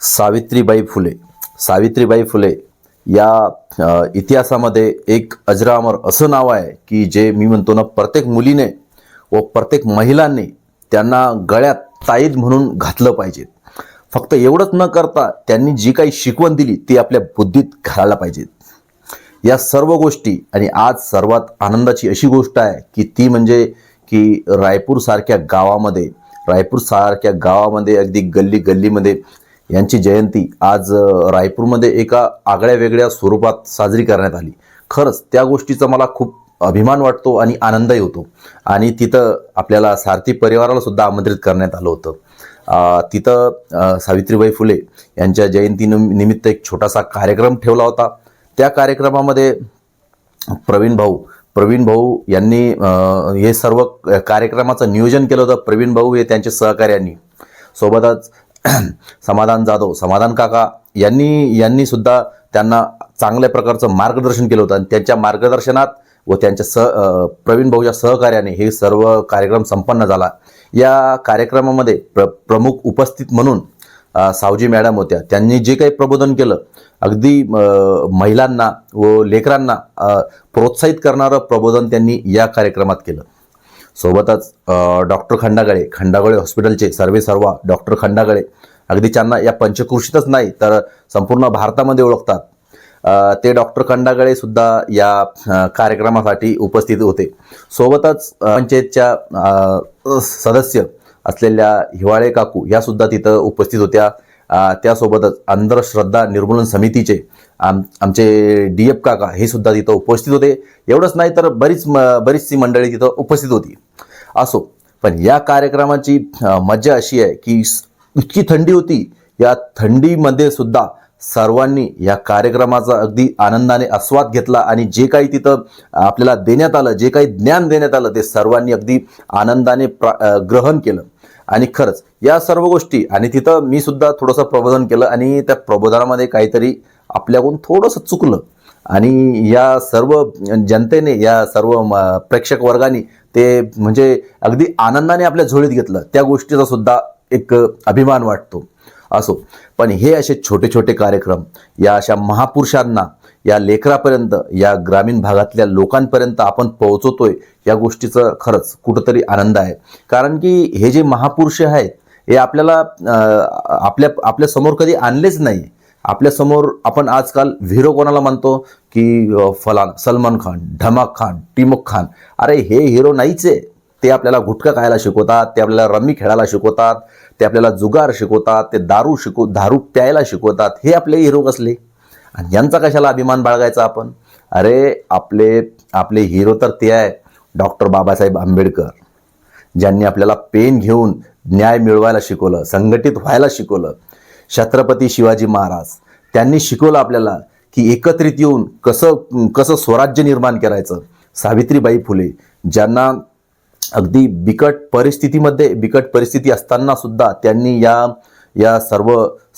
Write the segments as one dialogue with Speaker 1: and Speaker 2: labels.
Speaker 1: सावित्रीबाई फुले. सावित्रीबाई फुले या इतिहासामध्ये एक अजरामर असं नाव आहे की जे मी म्हणतो ना प्रत्येक मुलीने व प्रत्येक महिलांनी त्यांना गळ्यात ताईद म्हणून घातलं पाहिजे. फक्त एवढंच न करता त्यांनी जी काही शिकवण दिली ती आपल्या बुद्धीत घालायला पाहिजे. या सर्व गोष्टी आणि आज सर्वात आनंदाची अशी गोष्ट आहे की ती म्हणजे की रायपूरसारख्या गावामध्ये रायपूरसारख्या गावामध्ये अगदी गल्ली गल्लीमध्ये यांची जयंती आज रायपूरमध्ये एका आगळ्या वेगळ्या स्वरूपात साजरी करण्यात आली. खरंच त्या गोष्टीचा मला खूप अभिमान वाटतो आणि आनंदही होतो. आणि तिथं आपल्याला सारथी परिवाराला सुद्धा आमंत्रित करण्यात आलं होतं. तिथं सावित्रीबाई फुले यांच्या जयंती निमित्त एक छोटासा कार्यक्रम ठेवला होता. त्या कार्यक्रमामध्ये प्रवीण भाऊ प्रवीण भाऊ यांनी हे सर्व कार्यक्रमाचं नियोजन केलं होतं. प्रवीण भाऊ हे त्यांचे सहकार्यांनी. सोबतच समाधान जाधव समाधान काका यांनी यांनी सुद्धा त्यांना चांगल्या प्रकारचं मार्गदर्शन केलं होतं. आणि त्यांच्या मार्गदर्शनात व त्यांच्या सह प्रवीण भाऊच्या सहकार्याने हे सर्व कार्यक्रम संपन्न झाला. या कार्यक्रमामध्ये प्र प्रमुख उपस्थित म्हणून सावजी मॅडम होत्या. त्यांनी जे काही प्रबोधन केलं अगदी महिलांना व लेकरांना प्रोत्साहित करणारं प्रबोधन त्यांनी या कार्यक्रमात केलं. सोबतच डॉक्टर खंडागळे खंडागळे हॉस्पिटलचे सर्वे सर्वा डॉक्टर खंडागळे. अगदी त्यांना या पंचकृषीतच नाही तर संपूर्ण भारतामध्ये ओळखतात. ते डॉक्टर खंडागळे सुद्धा या कार्यक्रमासाठी उपस्थित होते. सोबतच पंचायतच्या सदस्य असलेल्या हिवाळे काकू या सुद्धा तिथं उपस्थित होत्या. त्यासोबतच अंधश्रद्धा निर्मूलन समितीचे आम आमचे डी एफ काका हे सुद्धा तिथं उपस्थित होते. एवढंच नाही तर बरीच म बरीचशी मंडळी तिथं उपस्थित होती. असो पण या कार्यक्रमाची मजा अशी आहे की इतकी थंडी होती. या थंडीमध्ये सुद्धा सर्वांनी या कार्यक्रमाचा अगदी आनंदाने आस्वाद घेतला आणि जे काही तिथं आपल्याला देण्यात आलं जे काही ज्ञान देण्यात आलं ते सर्वांनी अगदी आनंदाने प्रा ग्रहण केलं. आणि खरंच या सर्व गोष्टी आणि तिथं मी सुद्धा थोडंसं प्रबोधन केलं आणि त्या प्रबोधनामध्ये काहीतरी आपल्याकडून थोडंसं चुकलं. आणि या सर्व जनतेने या सर्व म, प्रेक्षक वर्गाने ते म्हणजे अगदी आनंदाने आपल्या झोळीत घेतलं. त्या गोष्टीचा सुद्धा एक अभिमान वाटतो. असो. पण हे असे छोटे छोटे कार्यक्रम या अशा महापुरुषांना या लेकरापर्यंत या ग्रामीण भागातल्या लोकांपर्यंत आपण पोहोचवतोय या गोष्टीचं खरंच कुठंतरी आनंद आहे. कारण की हे जे महापुरुष आहेत हे आपल्याला आपल्या आपल्यासमोर कधी आणलेच नाही. आपल्यासमोर आपण आजकाल हिरो कोणाला म्हणतो की फलान सलमान खान धमाक खान टिमक खान. अरे हे हिरो नाहीच आहे. ते आपल्याला गुटखा खायला शिकवतात ते आपल्याला रम्मी खेळायला शिकवतात ते आपल्याला जुगार शिकवतात ते दारू शिकव दारू प्यायला शिकवतात. हे आपले हिरो कसले? आणि यांचा कशाला अभिमान बाळगायचा आपण? अरे आपले आपले हिरो तर ते आहे डॉक्टर बाबासाहेब आंबेडकर. ज्यांनी आपल्याला पेन घेऊन न्याय मिळवायला शिकवलं संघटित व्हायला शिकवलं. छत्रपती शिवाजी महाराज. त्यांनी शिकवलं आपल्याला की एकत्रित येऊन कसं कसं स्वराज्य निर्माण करायचं. सावित्रीबाई फुले ज्यांना अगदी बिकट परिस्थितीमध्ये बिकट परिस्थिती असताना सुद्धा त्यांनी या या सर्व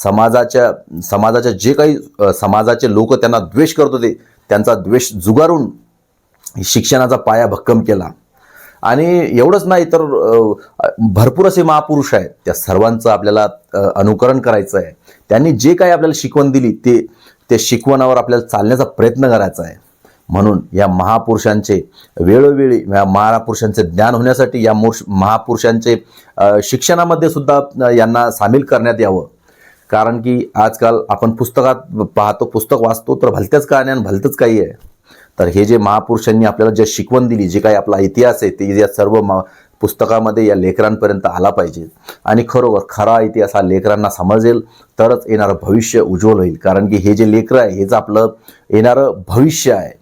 Speaker 1: समाजाच्या समाजाच्या जे काही समाजाचे लोक त्यांना द्वेष करत होते त्यांचा द्वेष जुगारून शिक्षणाचा पाया भक्कम केला. आणि एवढंच नाही तर भरपूर असे महापुरुष आहेत त्या सर्वांचं आपल्याला अनुकरण करायचं आहे. त्यांनी जे काही आपल्याला शिकवण दिली ते ते शिकवणावर आपल्याला चालण्याचा प्रयत्न करायचा आहे. म्हणून या महापुरुषांचे वेळोवेळी या महापुरुषांचे ज्ञान होण्यासाठी या मोर्ष महापुरुषांचे शिक्षणामध्ये सुद्धा यांना सामील करण्यात यावं. कारण की आजकाल आपण पुस्तकात पाहतो पुस्तक वाचतो तर भलत्याच कहाण्या आणि भलतंच काही आहे. तर हे जे महापुरुषांनी आपल्याला जे शिकवण दिली जे काही आपला इतिहास आहे ते या सर्व मा पुस्तकामध्ये या लेकरांपर्यंत आला पाहिजे. आणि खरोखर खरा इतिहास हा लेकरांना समजेल तरच येणारं भविष्य उज्ज्वल होईल. कारण की हे जे लेकरं आहे हेच आपलं येणारं भविष्य आहे.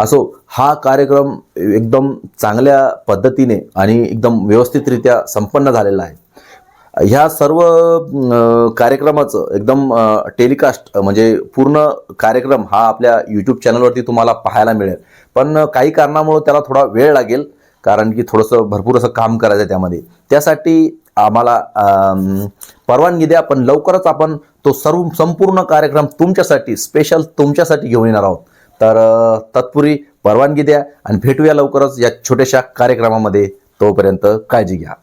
Speaker 1: असो हा कार्यक्रम एकदम चांगल्या पद्धतीने आणि एकदम व्यवस्थितरित्या संपन्न झालेला आहे. ह्या सर्व कार्यक्रमाचं एकदम टेलिकास्ट म्हणजे पूर्ण कार्यक्रम हा आपल्या यूट्यूब चॅनलवरती तुम्हाला पाहायला मिळेल. पण काही कारणामुळं त्याला थोडा वेळ लागेल कारण की थोडंसं भरपूर असं काम करायचं आहे त्यामध्ये. त्यासाठी आम्हाला परवानगी द्या पण लवकरच आपण तो सर्व संपूर्ण कार्यक्रम तुमच्यासाठी स्पेशल तुमच्यासाठी घेऊन येणार आहोत. तर तत्पूर्वी परवानगी द्या आणि भेटूया लवकरच या छोट्याशा कार्यक्रमामध्ये. तोपर्यंत काळजी घ्या.